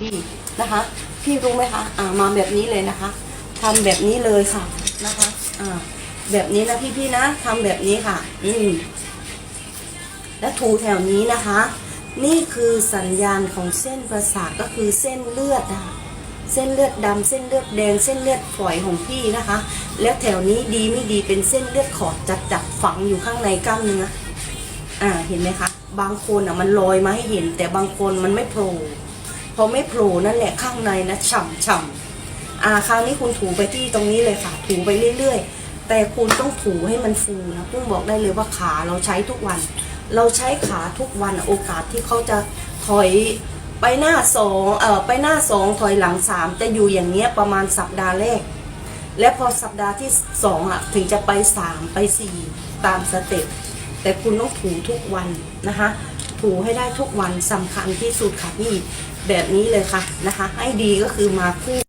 พี่นะคะ พี่รู้ไหมคะอ่ามาแบบนี้เลยนะคะทำแบบนี้เลยค่ะนะคะอ่าแบบนี้นะพี่ๆนะทำแบบนี้ค่ะ อืมและถูแถวนี้นะคะ นี่คือสัญญาณของเส้นประสาทก็คือเส้นเลือดนะเส้นเลือดดำเส้นเลือดแดงเส้นเลือดฝอยของพี่นะคะ แล้วแถวนี้ดีไม่ดีเป็นเส้นเลือดขอดจัดจัดๆฝังอยู่ข้างในกล้ามเนื้ออ่าเห็นไหมคะ บางคนอะมันลอยมาให้เห็น แต่บางคนมันไม่โผล่ พอไม่โผล่นั่นแหละข้างในนะฉ่ำฉ่ำอ่าคราวนี้คุณถูไปที่ตรงนี้เลยค่ะ ถูไปเรื่อยๆ แต่คุณต้องถูให้มันฟูนะปุ้งบอกได้เลยว่าขาเราใช้ทุกวัน เราใช้ขาทุกวันโอกาสที่เขาจะถอยไปหน้าสองเอ่อไปหน้าสองถอยหลังสามจะอยู่อย่างเงี้ยประมาณสัปดาห์แรก และพอสัปดาห์ที่สองอะถึงจะไปสามไปสี่ตามสเต็ปแต่คุณต้องถูทุกวันนะคะ ถูให้ได้ทุกวันสำคัญที่สุดค่ะพี่แบบนี้เลยค่ะนะคะ ให้ดีก็คือมาคู่